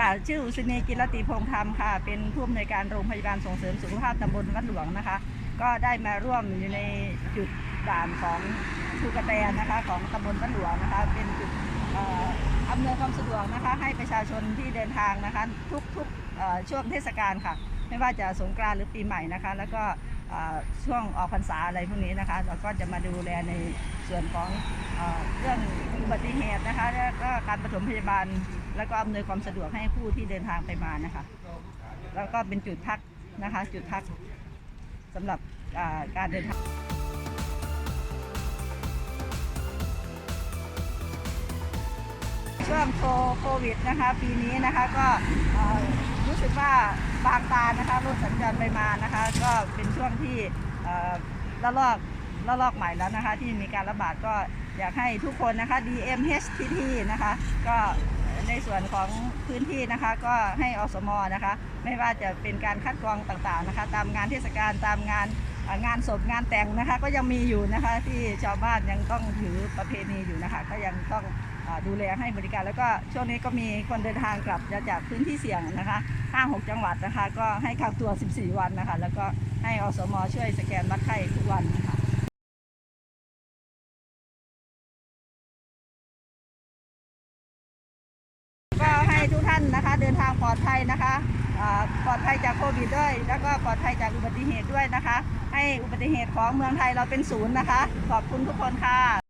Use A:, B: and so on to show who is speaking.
A: ค่ะชื่ออุศนีกิรติพงษ์ธรรมค่ะ เป็นผู้อำนวยการโรงพยาบาลส่งเสริมสุขภาพตำบลวัดหลวงนะคะ ก็ได้มาร่วมอยู่ในจุดด่านของทูกระแตนะคะ ของตำบลวัดหลวงนะคะ เป็นจุดอำนวยความสะดวกนะคะ ให้ประชาชนที่เดินทางนะคะ ทุกทุกเอ่อช่วงเทศกาลค่ะ ไม่ว่าจะสงกรานต์หรือปีใหม่นะคะ แล้วก็ช่วงออกพรรษาอะไรพวกนี้นะคะ เราก็จะมาดูแลในส่วนของอเรื่องอุบัติเหตุนะคะ แล้วก็การปฐมพยาบาล แล้วก็อำนวยความสะดวกให้ผู้ที่เดินทางไปมานะคะ แล้วก็เป็นจุดพักนะคะ จุดพักสำหรับการเดินทางช่วงโควิดนะคะ ปีนี้นะคะก็รู้สึกว่าบางตานะคะรถสัญจรไปมานะคะ ก็เป็นช่วงที่เอ่อระลอกระลอกใหม่แล้วนะคะ ที่มีการระบาดก็อยากให้ทุกคนนะคะ DMHTT นะคะ ก็ ในส่วนของพื้นที่นะคะ ก็ให้อสมนะคะ ไม่ว่าจะเป็นการคัดกรองต่างๆนะคะ ตามงานเทศกาลตามงานงานศพงานแต่งนะคะ ก็ยังมีอยู่นะคะที่ชาวบ้านยังต้องถือประเพณีอยู่นะคะ ก็ยังต้องอดูแลให้บริการแล้วก็ช่วงนี้ก็มีคนเดินทางกลับจากพื้นที่เสี่ยงนะคะ 5-6 จังหวัดนะคะ ก็ให้กักตัว 14 วันนะคะ แล้วก็ให้อสม ช่วยสแกนวัดไข้ทุกวันนะคะ เดินทางปลอดภัยนะคะปลอดภัยจากโควิดด้วย แล้วก็ปลอดภัยจากอุบัติเหตุด้วยนะคะ ให้อุบัติเหตุของเมืองไทยเราเป็นศูนย์นะคะ ขอบคุณทุกคนค่ะ